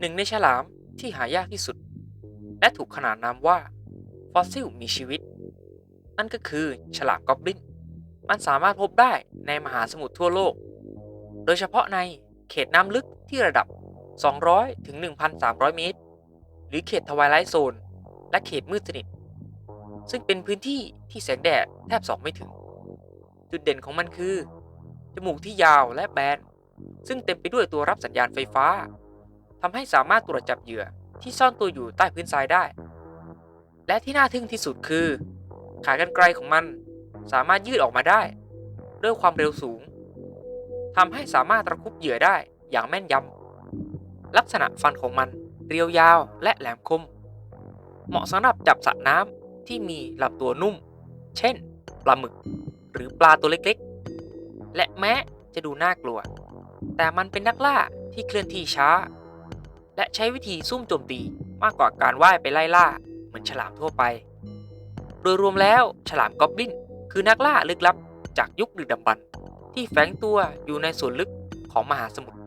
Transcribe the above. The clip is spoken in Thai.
หนึ่งในฉลามที่หายากที่สุด และถูกขนานนามว่าฟอสซิลมีชีวิต นั่นก็คือฉลามกอบลิน มันสามารถพบได้ในมหาสมุทรทั่วโลก โดยเฉพาะในเขตน้ำลึกที่ระดับ 200 ถึง 1,300 เมตร หรือเขตทวายไลท์โซน และเขตมืดสนิท ซึ่งเป็นพื้นที่ที่แสงแดดแทบส่องไม่ถึง จุดเด่นของมันคือ จมูกที่ยาวและแบน ซึ่งเต็มไปด้วยตัวรับสัญญาณไฟฟ้า ทำให้สามารถตรวจจับเหยื่อที่ซ่อนตัวอยู่ใต้พื้นทรายได้ และที่น่าทึ่งที่สุดคือ ขากรรไกรของมันสามารถยืดออกมาได้ ด้วยความเร็วสูงทำให้สามารถตะคุบเหยื่อได้อย่างแม่นยำลักษณะฟันของมันเรียวยาวและแหลมคม เหมาะสำหรับจับสัตว์น้ำที่มีลำตัวนุ่ม เช่น ปลาหมึก หรือปลาตัวเล็กๆ และแม้จะดูน่ากลัว แต่มันเป็นนักล่าที่เคลื่อนที่ช้า และใช้วิธีซุ่มโจมตีมากกว่าการว่ายไปไล่ล่า เหมือนฉลามทั่วไป โดยรวมแล้วฉลามกอบลินคือนักล่าลึกลับจากยุคดึกดำบรรพ์ที่แฝงตัวอยู่ในส่วนลึกของมหาสมุทร